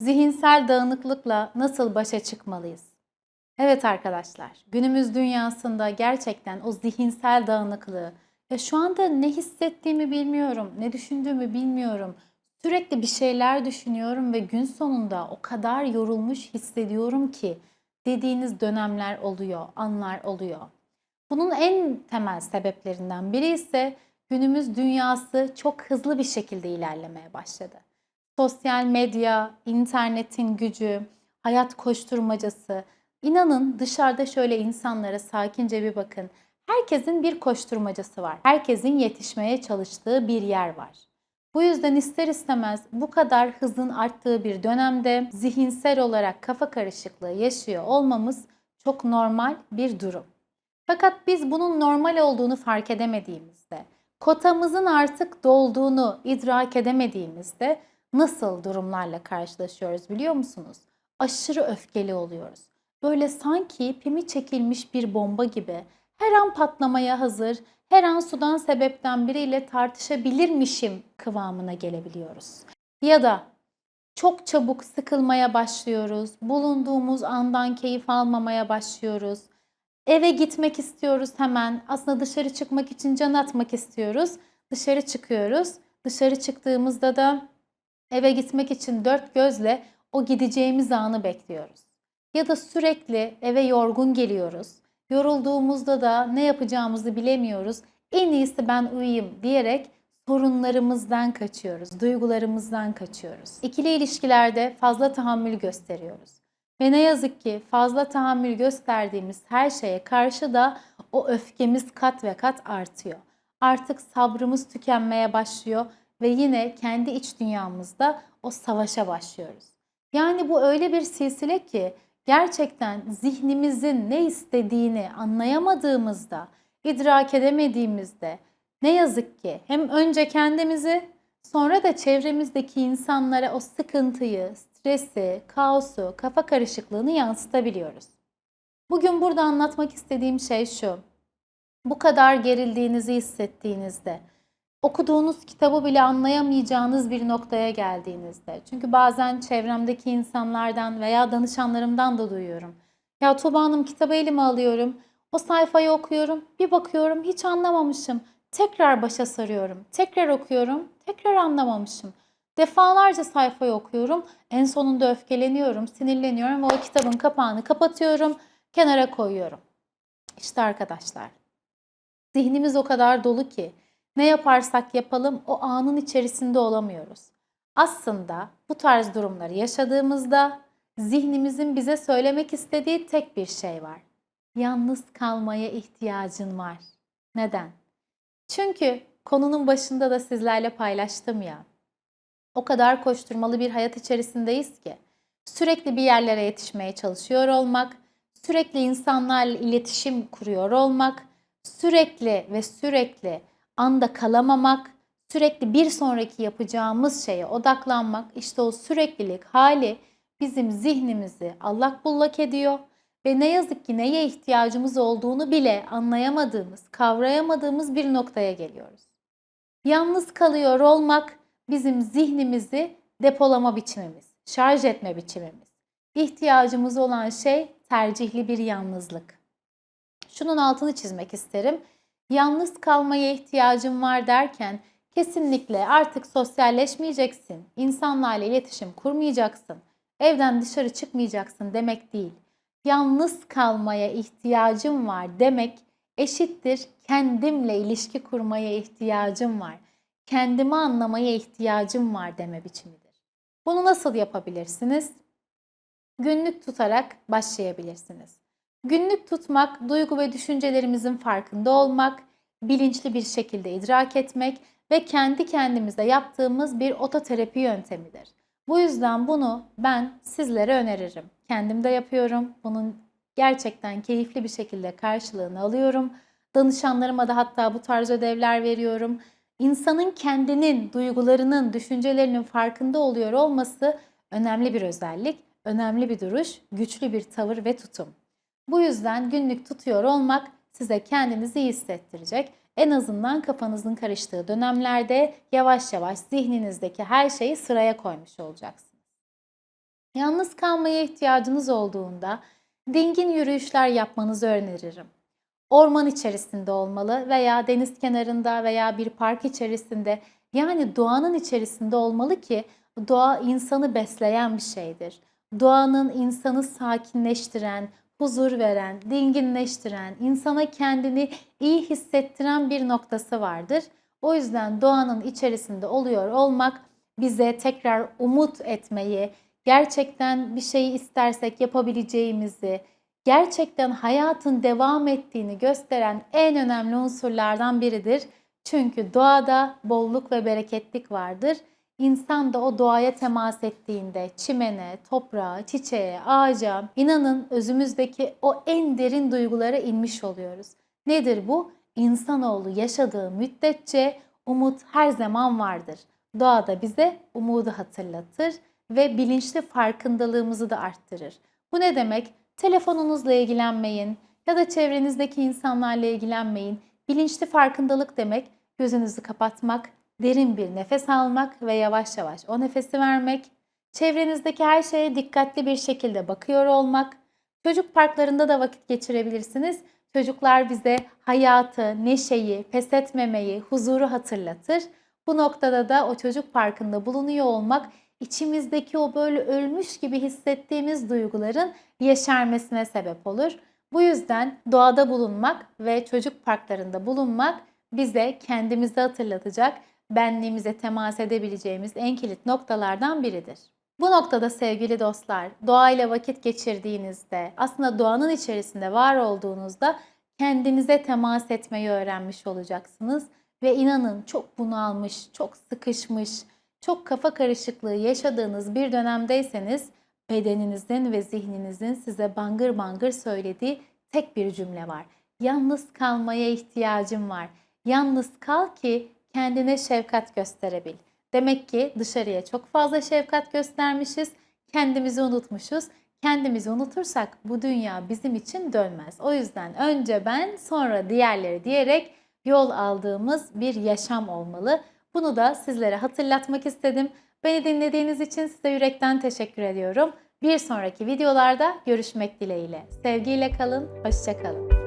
Zihinsel dağınıklıkla nasıl başa çıkmalıyız? Evet arkadaşlar, günümüz dünyasında gerçekten o zihinsel dağınıklığı, ya şu anda ne hissettiğimi bilmiyorum, ne düşündüğümü bilmiyorum. Sürekli bir şeyler düşünüyorum ve gün sonunda o kadar yorulmuş hissediyorum ki dediğiniz dönemler oluyor, anlar oluyor. Bunun en temel sebeplerinden biri ise günümüz dünyası çok hızlı bir şekilde ilerlemeye başladı. Sosyal medya, internetin gücü, hayat koşturmacası. İnanın dışarıda şöyle insanlara sakince bir bakın. Herkesin bir koşturmacası var. Herkesin yetişmeye çalıştığı bir yer var. Bu yüzden ister istemez bu kadar hızın arttığı bir dönemde zihinsel olarak kafa karışıklığı yaşıyor olmamız çok normal bir durum. Fakat biz bunun normal olduğunu fark edemediğimizde, kotamızın artık dolduğunu idrak edemediğimizde nasıl durumlarla karşılaşıyoruz biliyor musunuz? Aşırı öfkeli oluyoruz. Böyle sanki pimi çekilmiş bir bomba gibi her an patlamaya hazır, her an sudan sebepten biriyle tartışabilirmişim kıvamına gelebiliyoruz. Ya da çok çabuk sıkılmaya başlıyoruz. Bulunduğumuz andan keyif almamaya başlıyoruz. Eve gitmek istiyoruz hemen. Aslında dışarı çıkmak için can atmak istiyoruz. Dışarı çıkıyoruz. Dışarı çıktığımızda da eve gitmek için dört gözle o gideceğimiz anı bekliyoruz. Ya da sürekli eve yorgun geliyoruz. Yorulduğumuzda da ne yapacağımızı bilemiyoruz. En iyisi ben uyuyayım diyerek sorunlarımızdan kaçıyoruz, duygularımızdan kaçıyoruz. İkili ilişkilerde fazla tahammül gösteriyoruz. Ve ne yazık ki fazla tahammül gösterdiğimiz her şeye karşı da o öfkemiz kat ve kat artıyor. Artık sabrımız tükenmeye başlıyor ve yine kendi iç dünyamızda o savaşa başlıyoruz. Yani bu öyle bir silsile ki gerçekten zihnimizin ne istediğini anlayamadığımızda, idrak edemediğimizde ne yazık ki hem önce kendimizi sonra da çevremizdeki insanlara o sıkıntıyı, stresi, kaosu, kafa karışıklığını yansıtabiliyoruz. Bugün burada anlatmak istediğim şey şu. Bu kadar gerildiğinizi hissettiğinizde, okuduğunuz kitabı bile anlayamayacağınız bir noktaya geldiğinizde. Çünkü bazen çevremdeki insanlardan veya danışanlarımdan da duyuyorum. Ya Tuğba Hanım kitabı elime alıyorum, o sayfayı okuyorum, bir bakıyorum hiç anlamamışım. Tekrar başa sarıyorum, tekrar okuyorum, tekrar anlamamışım. Defalarca sayfayı okuyorum, en sonunda öfkeleniyorum, sinirleniyorum ve o kitabın kapağını kapatıyorum, kenara koyuyorum. İşte arkadaşlar, zihnimiz o kadar dolu ki ne yaparsak yapalım o anın içerisinde olamıyoruz. Aslında bu tarz durumları yaşadığımızda zihnimizin bize söylemek istediği tek bir şey var. Yalnız kalmaya ihtiyacın var. Neden? Çünkü konunun başında da sizlerle paylaştım ya. O kadar koşturmalı bir hayat içerisindeyiz ki sürekli bir yerlere yetişmeye çalışıyor olmak, sürekli insanlarla iletişim kuruyor olmak, sürekli ve sürekli anda kalamamak, sürekli bir sonraki yapacağımız şeye odaklanmak, işte o süreklilik hali bizim zihnimizi allak bullak ediyor ve ne yazık ki neye ihtiyacımız olduğunu bile anlayamadığımız, kavrayamadığımız bir noktaya geliyoruz. Yalnız kalıyor olmak bizim zihnimizi depolama biçimimiz, şarj etme biçimimiz. İhtiyacımız olan şey tercihli bir yalnızlık. Şunun altını çizmek isterim. Yalnız kalmaya ihtiyacım var derken kesinlikle artık sosyalleşmeyeceksin, insanlarla iletişim kurmayacaksın, evden dışarı çıkmayacaksın demek değil. Yalnız kalmaya ihtiyacım var demek eşittir kendimle ilişki kurmaya ihtiyacım var. Kendimi anlamaya ihtiyacım var deme biçimidir. Bunu nasıl yapabilirsiniz? Günlük tutarak başlayabilirsiniz. Günlük tutmak, duygu ve düşüncelerimizin farkında olmak, bilinçli bir şekilde idrak etmek ve kendi kendimize yaptığımız bir ototerapi yöntemidir. Bu yüzden bunu ben sizlere öneririm. Kendim de yapıyorum. Bunun gerçekten keyifli bir şekilde karşılığını alıyorum. Danışanlarıma da hatta bu tarz ödevler veriyorum. İnsanın kendinin, duygularının, düşüncelerinin farkında oluyor olması önemli bir özellik, önemli bir duruş, güçlü bir tavır ve tutum. Bu yüzden günlük tutuyor olmak size kendinizi iyi hissettirecek. En azından kafanızın karıştığı dönemlerde yavaş yavaş zihninizdeki her şeyi sıraya koymuş olacaksınız. Yalnız kalmaya ihtiyacınız olduğunda dingin yürüyüşler yapmanızı öneririm. Orman içerisinde olmalı veya deniz kenarında veya bir park içerisinde yani doğanın içerisinde olmalı ki doğa insanı besleyen bir şeydir. Doğanın insanı sakinleştiren, huzur veren, dinginleştiren, insana kendini iyi hissettiren bir noktası vardır. O yüzden doğanın içerisinde oluyor olmak bize tekrar umut etmeyi, gerçekten bir şeyi istersek yapabileceğimizi, gerçekten hayatın devam ettiğini gösteren en önemli unsurlardan biridir. Çünkü doğada bolluk ve bereketlik vardır. İnsan da o doğaya temas ettiğinde çimene, toprağa, çiçeğe, ağaca inanın özümüzdeki o en derin duygulara inmiş oluyoruz. Nedir bu? İnsanoğlu yaşadığı müddetçe umut her zaman vardır. Doğa da bize umudu hatırlatır ve bilinçli farkındalığımızı da arttırır. Bu ne demek? Telefonunuzla ilgilenmeyin ya da çevrenizdeki insanlarla ilgilenmeyin. Bilinçli farkındalık demek gözünüzü kapatmak, derin bir nefes almak ve yavaş yavaş o nefesi vermek. Çevrenizdeki her şeye dikkatli bir şekilde bakıyor olmak. Çocuk parklarında da vakit geçirebilirsiniz. Çocuklar bize hayatı, neşeyi, pes etmemeyi, huzuru hatırlatır. Bu noktada da o çocuk parkında bulunuyor olmak içimizdeki o böyle ölmüş gibi hissettiğimiz duyguların yeşermesine sebep olur. Bu yüzden doğada bulunmak ve çocuk parklarında bulunmak bize kendimizi hatırlatacak, benliğimize temas edebileceğimiz en kilit noktalardan biridir. Bu noktada sevgili dostlar, doğayla vakit geçirdiğinizde, aslında doğanın içerisinde var olduğunuzda kendinize temas etmeyi öğrenmiş olacaksınız ve inanın çok bunalmış, çok sıkışmış, çok kafa karışıklığı yaşadığınız bir dönemdeyseniz bedeninizin ve zihninizin size bangır bangır söylediği tek bir cümle var. Yalnız kalmaya ihtiyacım var. Yalnız kal ki kendine şefkat gösterebil. Demek ki dışarıya çok fazla şefkat göstermişiz, kendimizi unutmuşuz. Kendimizi unutursak bu dünya bizim için dönmez. O yüzden önce ben sonra diğerleri diyerek yol aldığımız bir yaşam olmalı. Bunu da sizlere hatırlatmak istedim. Beni dinlediğiniz için size yürekten teşekkür ediyorum. Bir sonraki videolarda görüşmek dileğiyle. Sevgiyle kalın, hoşçakalın.